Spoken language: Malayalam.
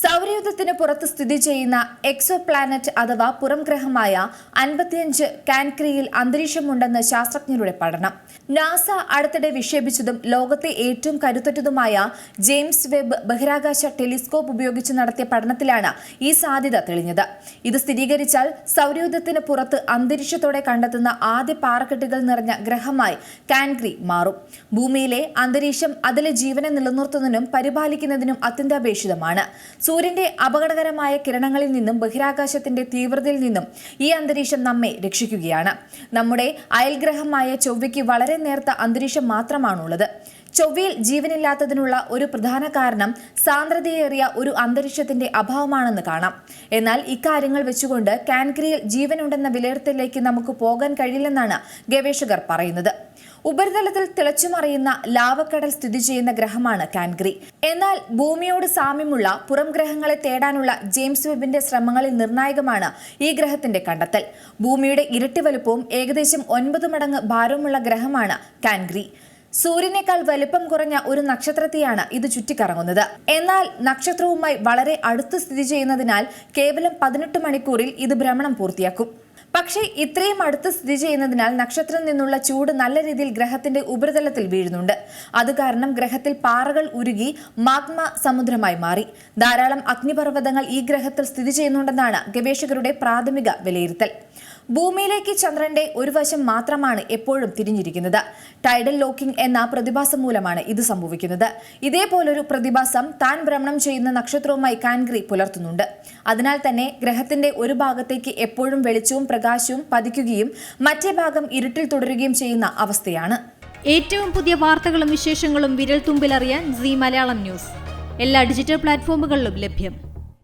സൗരയൂഥത്തിന് പുറത്ത് സ്ഥിതി ചെയ്യുന്ന എക്സോ പ്ലാനറ്റ് അഥവാ പുറം ഗ്രഹമായ അൻപത്തിയഞ്ച് കാൻക്രിയിൽ അന്തരീക്ഷമുണ്ടെന്ന് ശാസ്ത്രജ്ഞരുടെ പഠനം. നാസ അടുത്തിടെ വിക്ഷേപിച്ചതും ലോകത്തെ ഏറ്റവും കരുത്തുറ്റതുമായ ജെയിംസ് വെബ് ബഹിരാകാശ ടെലിസ്കോപ്പ് ഉപയോഗിച്ച് നടത്തിയ പഠനത്തിലാണ് ഈ സാധ്യത തെളിഞ്ഞത്. ഇത് സ്ഥിരീകരിച്ചാൽ സൗരയുദ്ധത്തിന് പുറത്ത് അന്തരീക്ഷത്തോടെ കണ്ടെത്തുന്ന ആദ്യ പാറക്കെട്ടുകൾ നിറഞ്ഞ ഗ്രഹമായി കാൻക്രി മാറും. ഭൂമിയിലെ അന്തരീക്ഷം അതിലെ ജീവനെ നിലനിർത്തുന്നതിനും പരിപാലിക്കുന്നതിനും അത്യന്താപേക്ഷിതമാണ്. സൂര്യന്റെ അപകടകരമായ കിരണങ്ങളിൽ നിന്നും ബഹിരാകാശത്തിന്റെ തീവ്രതയിൽ നിന്നും ഈ അന്തരീക്ഷം നമ്മെ രക്ഷിക്കുകയാണ്. നമ്മുടെ അയൽഗ്രഹമായ ചൊവ്വയ്ക്ക് വളരെ നേർത്ത അന്തരീക്ഷം മാത്രമാണുള്ളത്. ചൊവ്വയിൽ ജീവനില്ലാത്തതിനുള്ള ഒരു പ്രധാന കാരണം സാന്ദ്രതയേറിയ ഒരു അന്തരീക്ഷത്തിന്റെ അഭാവമാണെന്ന് കാണാം. എന്നാൽ ഇക്കാര്യങ്ങൾ വെച്ചുകൊണ്ട് കാൻക്രിയിൽ ജീവനുണ്ടെന്ന വിലയിരുത്തലിലേക്ക് നമുക്ക് പോകാൻ കഴിയില്ലെന്നാണ് ഗവേഷകർ പറയുന്നത്. ഉപരിതലത്തിൽ തിളച്ചുമറിയുന്ന ലാവക്കടൽ സ്ഥിതി ചെയ്യുന്ന ഗ്രഹമാണ് കാൻഗ്രി. എന്നാൽ ഭൂമിയോട് സാമ്യമുള്ള പുറം ഗ്രഹങ്ങളെ തേടാനുള്ള ജെയിംസ് വെബിന്റെ ശ്രമങ്ങളിൽ നിർണായകമാണ് ഈ ഗ്രഹത്തിന്റെ കണ്ടെത്തൽ. ഭൂമിയുടെ ഇരട്ടി വലുപ്പവും ഏകദേശം ഒൻപത് മടങ്ങ് ഭാരവുമുള്ള ഗ്രഹമാണ് കാൻഗ്രി. സൂര്യനേക്കാൾ വലിപ്പം കുറഞ്ഞ ഒരു നക്ഷത്രത്തെയാണ് ഇത് ചുറ്റിക്കറങ്ങുന്നത്. എന്നാൽ നക്ഷത്രവുമായി വളരെ അടുത്ത് സ്ഥിതി ചെയ്യുന്നതിനാൽ കേവലം പതിനെട്ട് മണിക്കൂറിൽ ഇത് ഭ്രമണം പൂർത്തിയാക്കും. പക്ഷേ ഇത്രയും അടുത്ത് സ്ഥിതി ചെയ്യുന്നതിനാൽ നക്ഷത്രം നിന്നുള്ള ചൂട് നല്ല രീതിയിൽ ഗ്രഹത്തിന്റെ ഉപരിതലത്തിൽ വീഴുന്നുണ്ട്. അത് കാരണം ഗ്രഹത്തിൽ പാറകൾ ഉരുകി മാഗ്മ സമുദ്രമായി മാറി. ധാരാളം അഗ്നിപർവതങ്ങൾ ഈ ഗ്രഹത്തിൽ സ്ഥിതി ചെയ്യുന്നുണ്ടെന്നാണ് ഗവേഷകരുടെ പ്രാഥമിക വിലയിരുത്തൽ. ഭൂമിയിലേക്ക് ചന്ദ്രന്റെ ഒരു വശം മാത്രമാണ് എപ്പോഴും തിരിഞ്ഞിരിക്കുന്നത്. ടൈഡൽ ലോക്കിംഗ് എന്ന പ്രതിഭാസം മൂലമാണ് ഇത് സംഭവിക്കുന്നത്. ഇതേപോലൊരു പ്രതിഭാസം താൻ ഭ്രമണം ചെയ്യുന്ന നക്ഷത്രവുമായി കാൻഗ്രി പുലർത്തുന്നുണ്ട്. അതിനാൽ തന്നെ ഗ്രഹത്തിന്റെ ഒരു ഭാഗത്തേക്ക് എപ്പോഴും വെളിച്ചവും പ്രകാശവും പതിക്കുകയും മറ്റേ ഭാഗം ഇരുട്ടിൽ തുടരുകയും ചെയ്യുന്ന അവസ്ഥയാണ്. ഏറ്റവും പുതിയ വാർത്തകളും വിശേഷങ്ങളും വിരൽ തുമ്പിലറിയാൻ സി മലയാളം ന്യൂസ്. എല്ലാ ഡിജിറ്റൽ പ്ലാറ്റ്ഫോമുകളിലും ലഭ്യം.